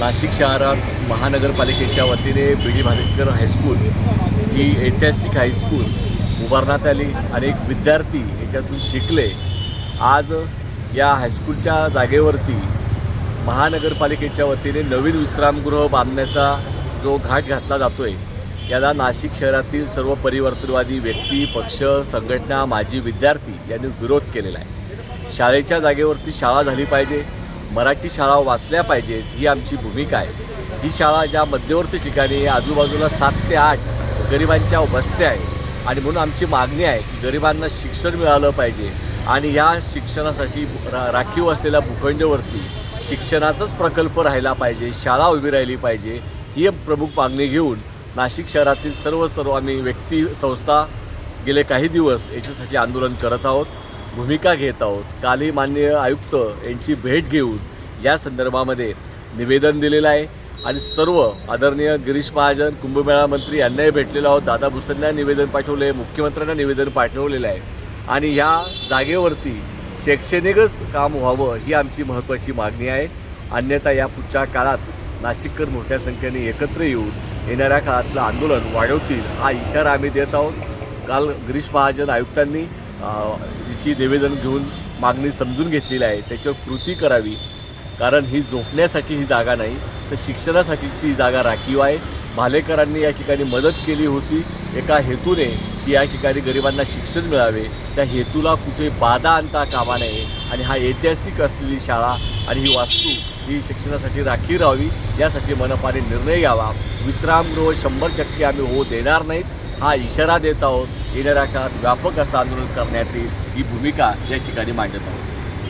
नाशिक शहरात महानगरपालिकेच्या वतीने B D Bhalekar high school ही ऐतिहासिक हायस्कूल उभारण्यात आली. अनेक विद्यार्थी याच्यातून शिकले. आज या हायस्कूलच्या जागेवरती महानगरपालिकेच्या वतीने नवीन विश्रामगृह बांधण्याचा जो घाट घातला जातो आहे याला नाशिक शहरातील सर्व परिवर्तनवादी व्यक्ती पक्ष संघटना माजी विद्यार्थी यांनी विरोध केलेला आहे. शाळेच्या जागेवरती शाळा झाली पाहिजे. मराठी शाळा वाचल्या पाहिजेत ही आमची भूमिका आहे. ही शाळा ज्या मध्यवर्ती ठिकाणी आजूबाजूला सात ते आठ गरिबांच्या वस्त्या आहे आणि म्हणून आमची मागणी आहे की गरिबांना शिक्षण मिळालं पाहिजे. आणि या शिक्षणासाठी रा राखीव असलेल्या भूखंडवरती शिक्षणाचाच प्रकल्प राहिला पाहिजे शाळा उभी राहिली पाहिजे ही प्रमुख मागणी घेऊन नाशिक शहरातील सर्व सर्व आम्ही व्यक्ती संस्था गेले काही दिवस याच्यासाठी आंदोलन करत आहोत. भूमिका घेत आहोत. कालही माननीय आयुक्त यांची भेट घेऊन या संदर्भामध्ये निवेदन दिलेलं आहे. आणि सर्व आदरणीय गिरीश महाजन कुंभमेळा मंत्री यांनाही भेटलेलो आहोत. दादा भुसेंना निवेदन पाठवलं आहे मुख्यमंत्र्यांना निवेदन पाठवलेलं आहे. आणि ह्या जागेवरती शैक्षणिकच काम व्हावं ही आमची महत्त्वाची मागणी आहे. अन्यथा या पुढच्या काळात नाशिककर मोठ्या संख्येने एकत्र येऊन येणाऱ्या काळातलं आंदोलन वाढवतील हा इशारा आम्ही देत आहोत. काल गिरीश महाजन आयुक्तांनी तिची निवेदन घेऊन मागणी समजून घेतलेली आहे. त्याच्यावर कृती करावी. कारण ही झोपण्यासाठी ही जागा नाही तर शिक्षणासाठीची ही जागा राखीव आहे. भालेकरांनी या ठिकाणी मदत केली होती. एका हेतूने की या ठिकाणी गरिबांना शिक्षण मिळावे. त्या हेतूला कुठे बाधा आणता कामा नये. आणि हा ऐतिहासिक असलेली शाळा आणि ही वास्तू ही शिक्षणासाठी राखीव राहावी. यासाठी मनपाने निर्णय घ्यावा. विश्रामगृह शंभर टक्के आम्ही हो देणार नाहीत. हा इशारा देत आहोत. येणाऱ्या काळात व्यापक असं आंदोलन करण्यात येईल ही भूमिका या ठिकाणी मांडत आहोत.